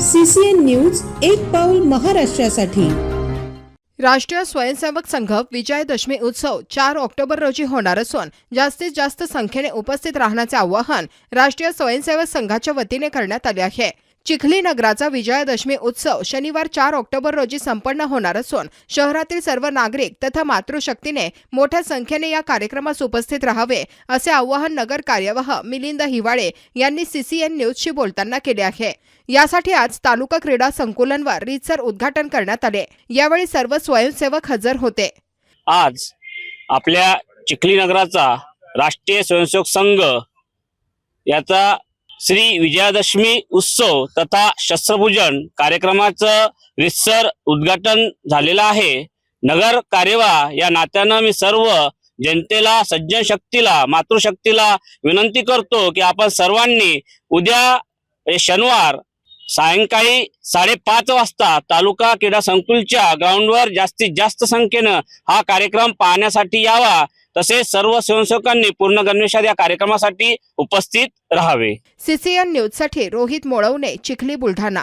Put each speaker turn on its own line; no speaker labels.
CCN news एक पाऊल महाराष्ट्रासाठी.
राष्ट्रीय स्वयंसेवक संघ विजयादशमी उत्सव चार ऑक्टोबर रोजी होणार असून जास्तीत जास्त संख्येने उपस्थित राहण्याचे आवाहन राष्ट्रीय स्वयंसेवक संघाच्या वतीने करण्यात आले आहे. चिखली नगराचा विजयादशमी उत्सव शनिवार चार ऑक्टोबर रोजी संपन्न होणार असून शहरातील सर्व नागरिक तथा मातृशक्तीने मोठ्या संख्येने या कार्यक्रमास उपस्थित राहावे असे आवाहन नगर कार्यवाह मिलिंद हिवाळे यांनी सीसीएन न्यूजशी बोलताना केले आहे. यासाठी आज तालुका क्रीडा संकुलनवर रीतसर उद्घाटन करण्यात आले. यावेळी सर्व स्वयंसेवक हजर होते.
आज आपल्या चिखली नगराचा राष्ट्रीय स्वयंसेवक संघ याचा श्री विजयादशमी उत्सव तथा शस्त्रपूजन कार्यक्रमाचं रितसर उद्घाटन झालेलं आहे. नगर कार्यवाह या नात्यानं मी सर्व जनतेला सज्जन शक्तीला मातृशक्तीला विनंती करतो की आपण सर्वांनी उद्या शनिवार सायंकाळी साडेपाच वाजता तालुका क्रीडा संकुलच्या ग्राउंडवर जास्तीत जास्त संख्येनं हा कार्यक्रम पाहण्यासाठी यावा. तसेच सर्व स्वयंसेवकांनी पूर्ण गणवेशात या कार्यक्रमासाठी उपस्थित राहावे.
सीसीएन न्यूजसाठी रोहित मोळवणे चिखली बुलढाणा.